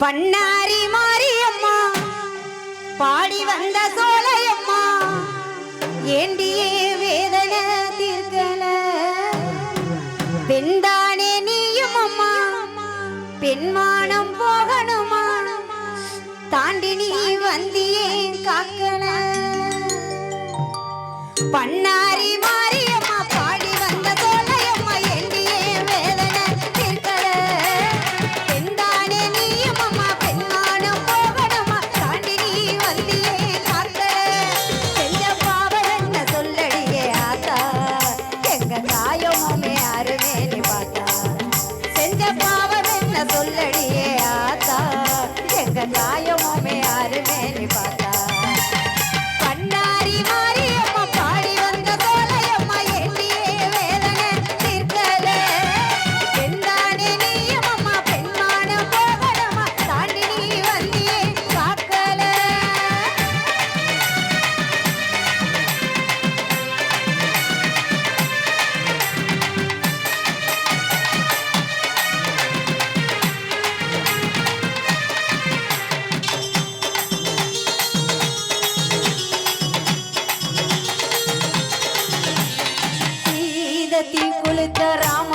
பன்னாரி மாரியம்மா பாடி வந்த சோலையம்மா ஏண்டியே வேதனை தீர்க்கல. பெண்தானே நீயும் அம்மா பெண்மானம் போகணுமா? தாண்டி நீ வந்தியே காக்கல. பண்ண வரவே ಕುಳಿತ ರಾಮ